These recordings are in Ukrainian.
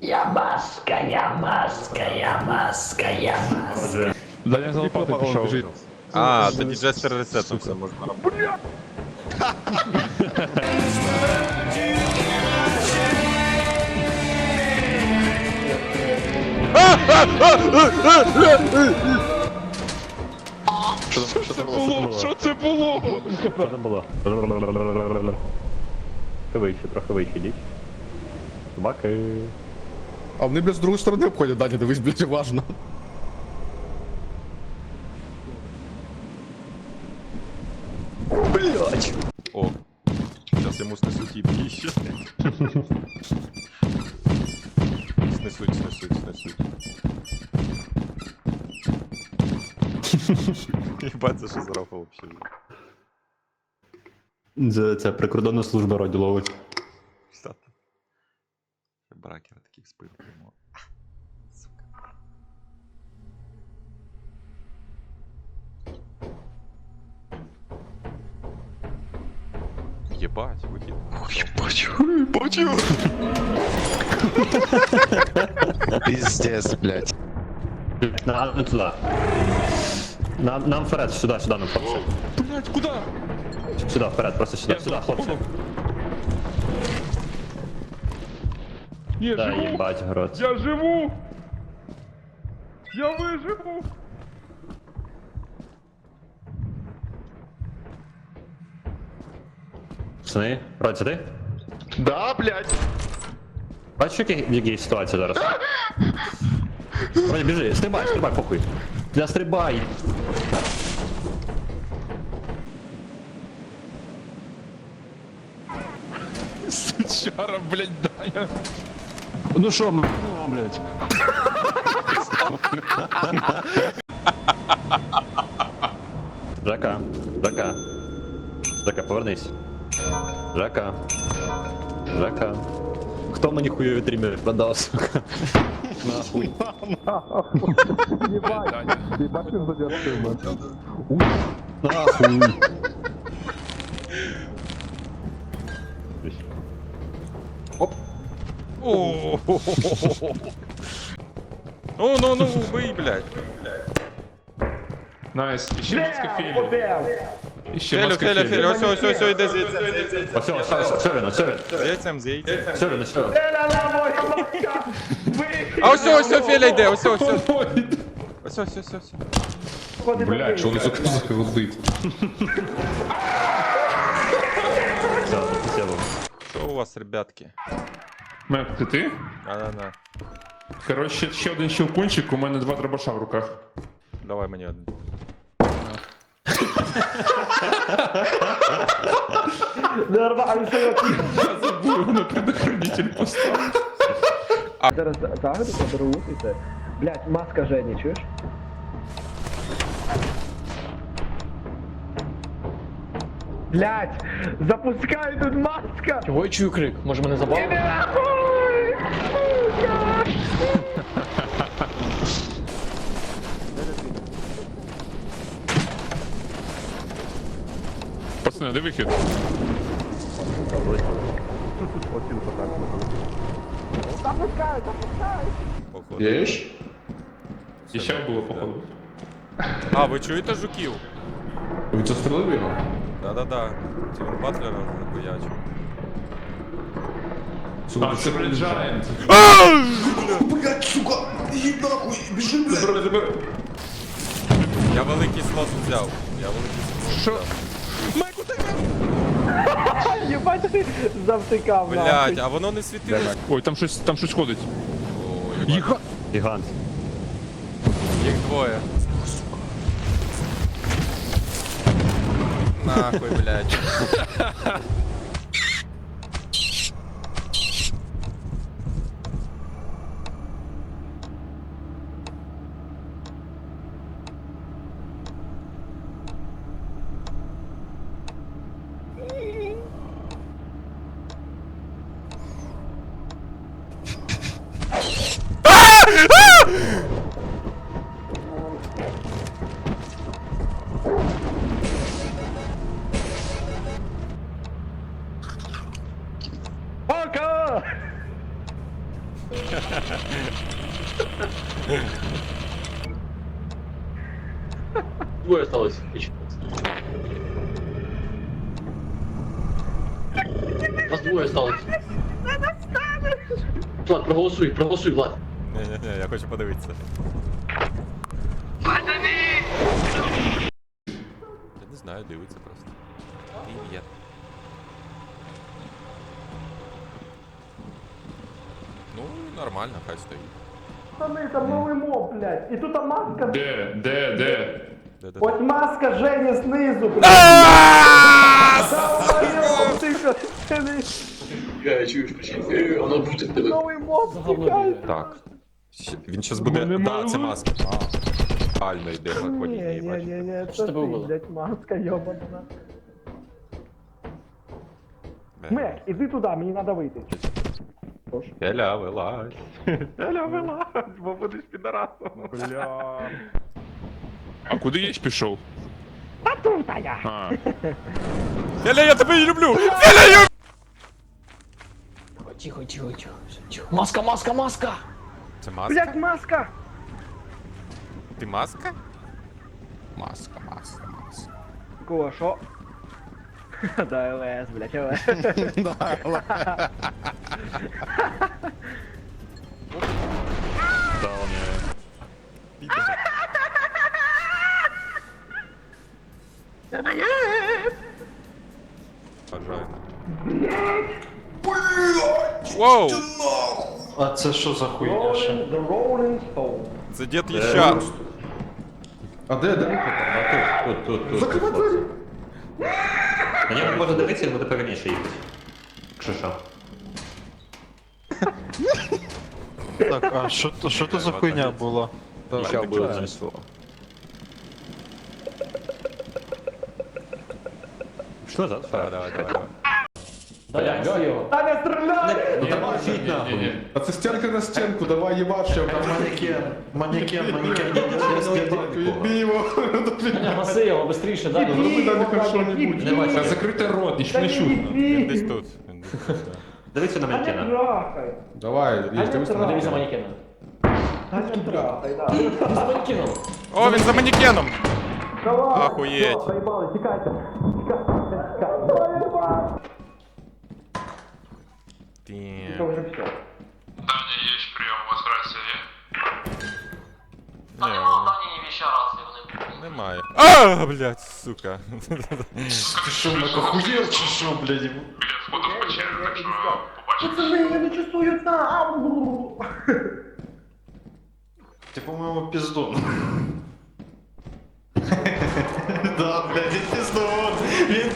Я маска, я маска, я маска, я маска. Даня залопати пішов. А, тоді Джестер ресетнувся, можна. Що це було? Що це було? Що там було? Трохи вище, трохи вище йдіть. Собаки. А вони, блядь, з другої сторони обходять, Даня, дивись, блядь, уважно. О. Зараз йому снесуть їбки ще. Снесуть, снесуть, снесуть. Єбать, це що за рофа вообще? Це, це прикордонна служба роді ловить. Кстати. Бракер таких спин прямо. Сука. Єбать, вихід. Пиздец, блядь. На, не туди. Нам, нам вперед, сюди, сюди, нам хлопці. Блять, куди? Сюди, вперед, просто сюди, сюди, хлопці. Я Да, живу! їбать, город. Я живу! Я виживу! Пацани, Род, це ти? Да, блядь. Бачиш, які, в якій ситуації зараз? Родя, біжи, стрибай, стрибай, похуй. Я стрибай. Сучара, блять, Даня. Ну що, м***, ну, блядь. Жака, Жака. Жака, повернись. Жака. Жака. Хто мені хуйові трімери продав, сука? Нахуй. Даня. Нахуй. Ну, ну, ну, убий, блядь. Найс, іще маска філі. Іще Фелю, маска фелю, фелю, філі. ось, ось, ось, ось, іде звідси. Ось, ось, ось, все він, все він. З яйцем, з яйцем. Все він, все він. А ось, ось, ось, Феля йде, ось, ось, ось. Ось, ось, ось, ось. Блять, що вони закрутить? Все, все було. Що у вас, ребятки? Меп, це ти? Да-да-да. Коротше, ще один щелкунчик, у мене два дробаша в руках. Давай мені один. Я забув на предохранитель поставити. Зараз заберу це. Блять, маска Жені, чуєш? Блять, запускай тут маска! Чого я чую крик? Може мене забавили? Іди нахуй! Сука! Пацани, де вихід? Походу. Єш? І ще було, походу. А, ви чуєте жуків? Він застрелив його? Да-да-да. Це він батлера захуячив. А, це блядь, Giant. Блядь, сука, їдь нахуй, біжи, блядь. Я великий слот взяв. Я великий слот Що? взяв. Єбать ти завтикав Блять, а воно не світилось. Ой, там щось, там щось ходить. Ой, Їха! Гігант. Їх двоє. Нахуй, блядь. Двое осталось. Вас двое осталось. Влад, проголосуй, проголосуй, Влад. Ні-ні-ні, я хочу подивитися. Я не знаю, дивиться просто. Привіт. Ну, нормально, хай стоїть. Пацани, там новий моб, блядь. І тут маска. Де, де, де? Хоть маска Женя снизу, блядь. Я чуєш, почекай, э, Так. Він щас буде. Да, це маска. Реально йде на хвилі. Ні, ні, ні, ні, це ти, блядь, маска йобана. Е. Мек, іди туди, мені треба вийти. Теля вилазь. Теля вилазь, бо будеш підарасом. Бля. А куди єсть пішов? А тут я. А, я тебе не люблю! Теля, я... Тихо, тихо, тихо. тихо. Маска, маска, маска! Це маска? Блядь, маска! Ти маска? Маска, маска, маска. Кого, що? Да, ЛС, блядь, ЛС. Да, он, Воу! А це що за хуйня ще? Це дід Єща. А де, де? Тут, тут, тут. Закривай двері. На нього можна дивитися, він буде повільніше їхати. Якщо що. Так, а що то- що то за хуйня була? Ще буде замість свого. Що за? Давай, давай, давай. Блядь, його. Та не стріляй! Ну давай вчить нахуй. А це стінка на стенку, давай їбаш, я там Манекен, манекен, манекен. Відбій його. Аня, гаси його, швидше, дай. Ну ми там хорошо не будь. Та закрити рот, ніч не чутно. Він десь тут. Дивися на манекена. Давай, Ліж, дивися на За манекена. О, він за манекеном! Охуєть. Тікайте. ты... Это уже все. Даня, есть прием, у вас рація є? Та Не, нема ну, не Данії віща рації, немає. А, блядь, сука. Ти що, блядь, охуєв чи що, блядь? Біля входу в печеру, так що побачимо. Пацаны, они чувствуют там! Ты, по-моему, пиздон. Да, блядь, він пиздон. Він...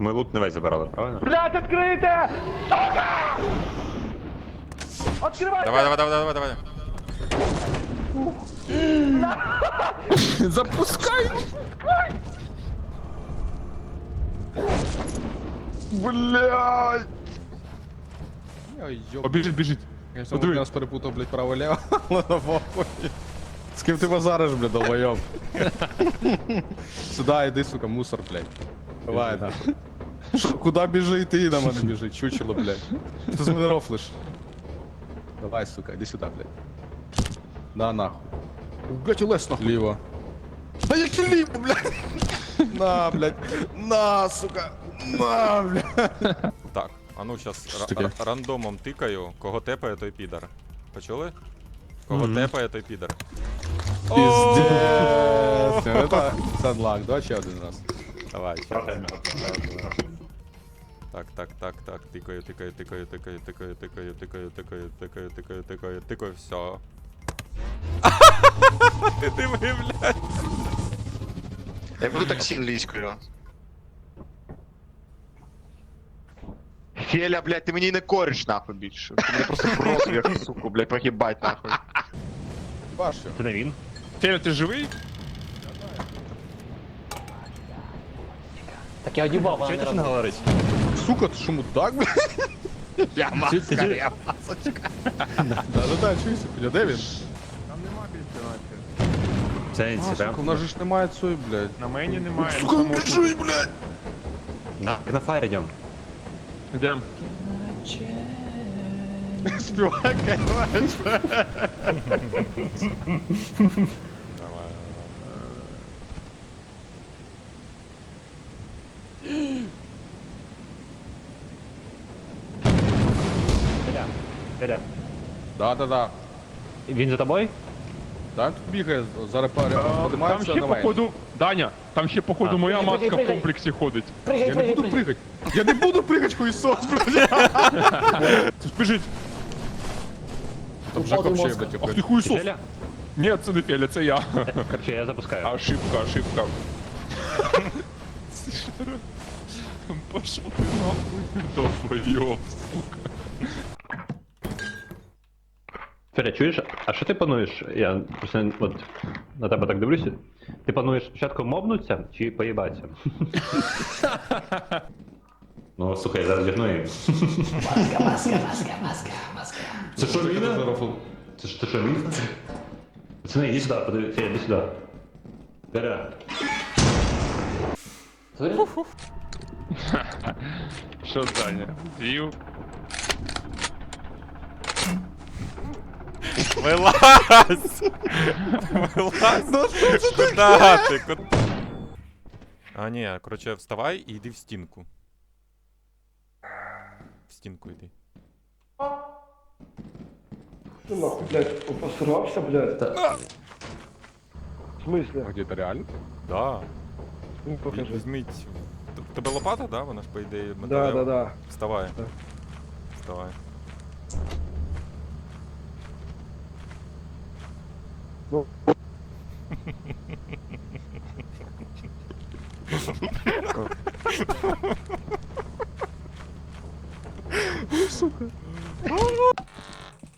Ми лут не весь забирали, правильно? Блядь, відкрийте! Сука! Відкривайте! Давай, давай, давай, давай, давай. Запускай! Блядь! О, біжить, біжить. Я один раз перепутав, блядь, право-лево, але на похуй. З ким ти базариш, блядь, долбойоб? Сюда йди, сука, мусор, блядь. Давай, нахуй. Що, Куда біжи, ти на мене біжи, чучело, блядь. Ти з мене рофлиш. Давай, сука, іди сюди, блядь. На, нахуй. Блядь, лесно. Ліво. Да яке ліво, блядь? На, блядь. На, сука. На, блядь. Так, а ну щас ра- таке? ра- рандомом тикаю. Кого тепає, той підар. Почули? Кого тепає, той. Ну, Это Санлак, давай ще один раз. Давай. ще раз. Так, так, так, так. Тикаю, тикаю, тикаю, тикаю, тикаю, тикаю, тикаю, тикаю, тикаю, тикаю, тикаю, тикаю, все. Ти диви, блядь. Я буду так сильничкою. Феля, блядь, ти мені не кориш нахуй більше. Ти мене просто просто як суку, блядь, погибать нахуй. Баш його. Це не він? Теля, ти живий? Так я одібав, вона Чого не ти не говорить? Сука, ти що мудак, блядь? Я маска, я масочка. Да-да-да, чуйся, Філя, де він? Це не А, сука, у нас же ж немає цієї, блядь. На мені немає. Сука, біжить, блядь! На, на фаєр йдем. Йдем. Співай, кайфаєш. Федя. Да, да, да. Він за тобою? Да, тут бігає, зараз пари Там подимається, ще давай. походу. Даня, там ще походу моя Пригай, маска в пригай. комплексі ходить. Пригай, Я не пригай, буду пригай. пригати. Я не буду пригати, хуйсос, блядь. Біжить. Там Упаду вообще, мозг. блядь, Ах ти блядь. хуйсос. Феля? Ні, це не Феля, це я. Короче, я запускаю. Ошибка, ошибка. Пошел ты нахуй. Долбоёб, сука. Федя, чуєш, а що ти плануєш? Я просто от на тебе так дивлюся. Ти плануєш спочатку мобнуться чи поїбатися? ну, слухай, я зараз вдягну її. Маска, маска, маска, маска, маска. Це що, міна? Це ж ти що, міна? Пацани, іди сюди, подивись, Федя, іди сюди. Федя. Що, Даня? З'їв? Вилазь! Вилазь! Ну що це Куда ти? Ку- А, ні, коротше, вставай і йди в стінку. В стінку йди. Ти нахуй, блядь, посрався, блядь. В смысле? А где это реально? Да. Ну, покажи. Візьміть. Т- Тебе лопата, да? Вона ж по ідеї Да, металева. да, да. Вставай. Да. Вставай. Ну.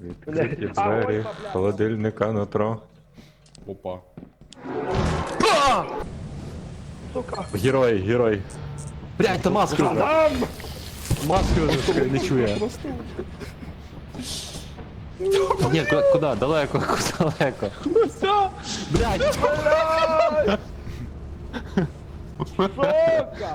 Відкриті двері, холодильника нутро. Опа. Сука. Герой, герой. Блять, та маска. Маска не чує. Ні, куди, куди? Далеко, куди далеко. Блять, Сука!